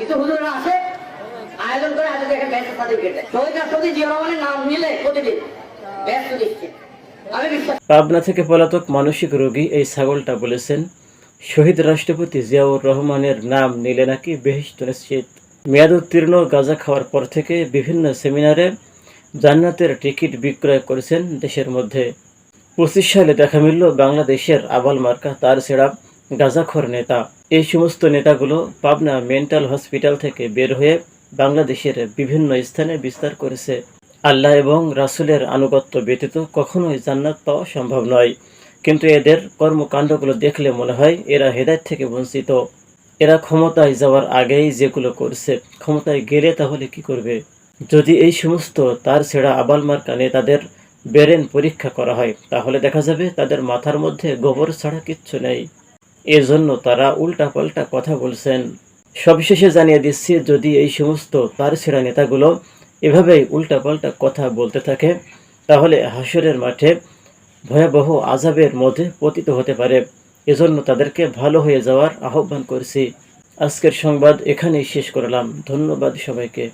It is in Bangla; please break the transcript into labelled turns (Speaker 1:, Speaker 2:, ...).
Speaker 1: কিছু হুজুররা আছে, আয়োজন করে আয়োজন এখানে ব্যস্ত সার্টিফিকেট শহীদ রাষ্ট্রপতি জিয়া রহমানের নাম নিলে প্রতিদিন ব্যস্ত দিচ্ছে।
Speaker 2: পাবনা থেকে পলাতক মানসিক রোগী এই ছাগলটা বলেছেন, শহীদ রাষ্ট্রপতি জিয়াউর রহমানের নাম নিলে নাকি বেহিস্ত নিশ্চিত। মেয়াদ উত্তীর্ণ গাঁজা খাওয়ার পর থেকে বিভিন্ন সেমিনারে জান্নাতের টিকিট বিক্রয় করেছেন দেশের মধ্যে। পঁচিশ সালে দেখা মিলল বাংলাদেশের আবাল মার্কা, তার সেরা গাঁজাখর নেতা। এই সমস্ত নেতাগুলো পাবনা মেন্টাল হসপিটাল থেকে বের হয়ে বাংলাদেশের বিভিন্ন স্থানে বিস্তার করেছে। আল্লাহ এবং রাসূলের আনুগত্য ব্যতীত কখনোই জান্নাত পাওয়া সম্ভব নয়। কিন্তু এদের কর্মকাণ্ডগুলো দেখলে মনে হয় এরা হেদায়ত থেকে বঞ্চিত। এরা ক্ষমতায় যাওয়ার আগেই যেগুলো করছে, ক্ষমতায় গেলে তাহলে কি করবে? যদি এই সমস্ত তার ছেঁড়া আবাল মার্কা নেতাদের বেরেন পরীক্ষা করা হয়, তাহলে দেখা যাবে তাদের মাথার মধ্যে গোবর ছাড়া কিচ্ছু নেই। এজন্য তারা উল্টাপাল্টা কথা বলছেন। সবশেষে জানিয়ে দিচ্ছি, যদি এই সমস্ত তার ছেঁড়া নেতাগুলো এভাবেই উল্টাপাল্টা কথা বলতে থাকে, তাহলে হাসরের মাঠে ভয়াবহ আজাবের মধ্যে পতিত হতে পারে। এজন্য তাদেরকে ভালো হয়ে যাওয়ার আহ্বান করছি। আজকের সংবাদ এখানেই শেষ করলাম। ধন্যবাদ সবাইকে।